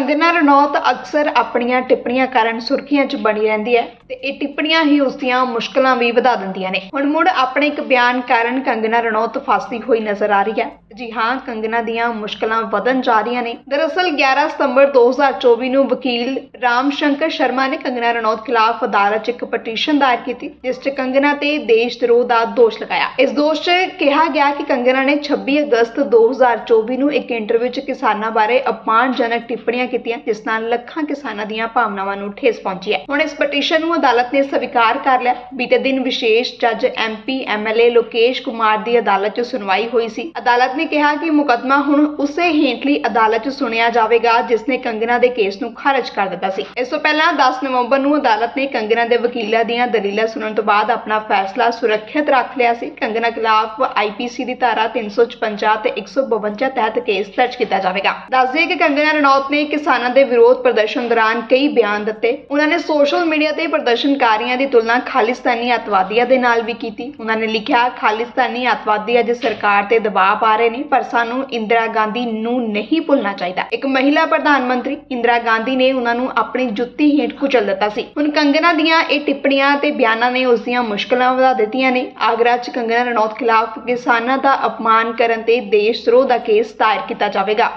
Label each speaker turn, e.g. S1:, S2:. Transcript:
S1: ਕੰਗਨਾ ਰਣੌਤ ਅਕਸਰ ਆਪਣੀਆਂ ਟਿੱਪਣੀਆਂ ਕਾਰਨ ਸੁਰਖੀਆਂ 'ਚ ਬਣੀ ਰਹਿੰਦੀ ਹੈ ਤੇ ਇਹ ਟਿੱਪਣੀਆਂ ਹੀ ਉਸ ਦੀਆਂ ਮੁਸ਼ਕਲਾਂ ਵੀ ਵਧਾ ਦਿੰਦੀਆਂ ਨੇ। ਹੁਣ ਮੁੜ ਆਪਣੇ ਇੱਕ ਬਿਆਨ ਕਾਰਨ ਕੰਗਨਾ ਰਣੌਤ ਫਸਦੀ ਹੋਈ ਨਜ਼ਰ ਆ ਰਹੀ ਹੈ। ਜੀ ਹਾਂ ਕੰਗਨਾ ਦੀਆਂ ਮੁਸ਼ਕਲਾਂ ਵਧਣ ਜਾ ਰਹੀਆਂ ਨੇ। ਦਰਅਸਲ 11 ਸਤੰਬਰ 2024 ਨੂੰ ਵਕੀਲ ਰਾਮ ਸ਼ੰਕਰ ਸ਼ਰਮਾ ਨੇ ਕੰਗਨਾ ਰਣੌਤ ਖਿਲਾਫ ਅਦਾਲਤ 'ਚ ਇੱਕ ਪਟੀਸ਼ਨ ਦਾਇਰ ਕੀਤੀ, ਜਿਸ 'ਚ ਕੰਗਨਾ ਤੇ ਦੇਸ਼ ਧਰੋਹ ਦਾ ਦੋਸ਼ ਲਗਾਇਆ। ਇਸ ਦੋਸ਼ 'ਚ ਕਿਹਾ ਗਿਆ ਕਿ ਕੰਗਨਾ ਨੇ 26 ਅਗਸਤ 2024 ਨੂੰ ਇੱਕ ਇੰਟਰਵਿਊ 'ਚ ਕਿਸਾਨਾਂ ਬਾਰੇ ਅਪਮਾਨਜਨਕ ਟਿੱਪਣੀਆਂ ਕੀਤੀਆਂ, ਜਿਸ ਨਾਲ ਲੱਖਾਂ ਕਿਸਾਨਾਂ ਦੀਆਂ ਭਾਵਨਾਵਾਂ ਨੂੰ ਠੇਸ ਪਹੁੰਚੀ ਹੈ। ਹੁਣ ਇਸ ਪਟੀਸ਼ਨ ਨੂੰ ਅਦਾਲਤ ਨੇ ਸਵੀਕਾਰ ਕਰ ਲਿਆ। ਬੀਤੇ ਦਿਨ ਵਿਸ਼ੇਸ਼ ਜੱਜ ਐਮਪੀ ਐਮਐਲਏ ਲੋਕੇਸ਼ ਕੁਮਾਰ ਦੀ ਅਦਾਲਤ 'ਚ ਸੁਣਵਾਈ ਹੋਈ ਸੀ। ਅਦਾਲਤ ਨੇ ਕਿਹਾ ਕਿ ਮੁਕੱਦਮਾ ਹੁਣ ਉਸੇ ਹੇਠਲੀ ਅਦਾਲਤ 'ਚ ਸੁਣਿਆ ਜਾਵੇਗਾ, ਜਿਸ ਨੇ ਕੰਗਨਾ ਦੇ ਕੇਸ ਨੂੰ ਖਾਰਜ ਕਰ ਦਿੱਤਾ ਸੀ। ਇਸ ਤੋਂ ਪਹਿਲਾਂ 10 ਨਵੰਬਰ ਨੂੰ ਅਦਾਲਤ ਨੇ ਕੰਗਨਾ ਦੇ ਵਕੀਲਾਂ ਦੀਆਂ ਦਲੀਲਾਂ ਸੁਣਨ ਤੋਂ ਬਾਅਦ ਆਪਣਾ ਫੈਸਲਾ ਸੁਰੱਖਿਅਤ ਰੱਖ ਲਿਆ ਸੀ। ਕੰਗਨਾ ਖਿਲਾਫ ਆਈਪੀਸੀ ਦੀ ਧਾਰਾ 356 ਤੇ 152 ਤਹਿਤ ਕੇਸ ਦਰਜ ਕੀਤਾ ਜਾਵੇਗਾ। ਦੱਸ ਕਿ ਕੰਗਨਾ ਰਣੌਤ ਨੇ ਕਿਸਾਨਾਂ ਦੇ ਵਿਰੋਧ ਪ੍ਰਦਰਸ਼ਨ ਦੌਰਾਨ ਕਈ ਬਿਆਨ ਦਿੱਤੇ। ਉਹਨਾਂ ਨੇ ਸੋਸ਼ਲ ਮੀਡੀਆ ਤੇ ਪ੍ਰਦਰਸ਼ਨਕਾਰੀਆਂ ਦੀ ਤੁਲਨਾ ਖਾਲਿਸਤਾਨੀ ਅੱਤਵਾਦੀਆਂ ਦੇ ਨਾਲ ਵੀ ਕੀਤੀ। ਉਹਨਾਂ ਨੇ ਲਿਖਿਆ, ਖਾਲਿਸਤਾਨੀ ਅੱਤਵਾਦੀ ਅੱਜ ਸਰਕਾਰ ਤੇ ਦਬਾਅ ਪਾ ਰਹੇ ਨੇ ਪਰ ਸਾਨੂੰ ਇੰਦਰਾ ਗਾਂਧੀ ਨੂੰ ਨਹੀਂ ਭੁੱਲਣਾ ਚਾਹੀਦਾ। ਇੱਕ ਮਹਿਲਾ ਪ੍ਰਧਾਨ ਮੰਤਰੀ ਇੰਦਰਾ ਗਾਂਧੀ ਨੇ ਉਹਨਾਂ ਨੂੰ ਆਪਣੀ ਜੁੱਤੀ ਹੇਠ ਕੁਚਲ ਦਿੱਤਾ ਸੀ। ਹੁਣ ਕੰਗਨਾ ਦੀਆਂ ਇਹ ਟਿੱਪਣੀਆਂ ਤੇ ਬਿਆਨਾਂ ਨੇ ਉਸ ਦੀਆਂ ਮੁਸ਼ਕਲਾਂ ਵਧਾ ਦਿੱਤੀਆਂ ਨੇ। ਆਗਰਾ 'ਚ ਕੰਗਨਾ ਰਣੌਤ ਖਿਲਾਫ ਕਿਸਾਨਾਂ ਦਾ ਅਪਮਾਨ ਕਰਨ ਤੇ ਦੇਸ਼ ਸਰੋਹ ਦਾ ਕੇਸ ਦਾਇਰ ਕੀਤਾ ਜਾਵੇਗਾ।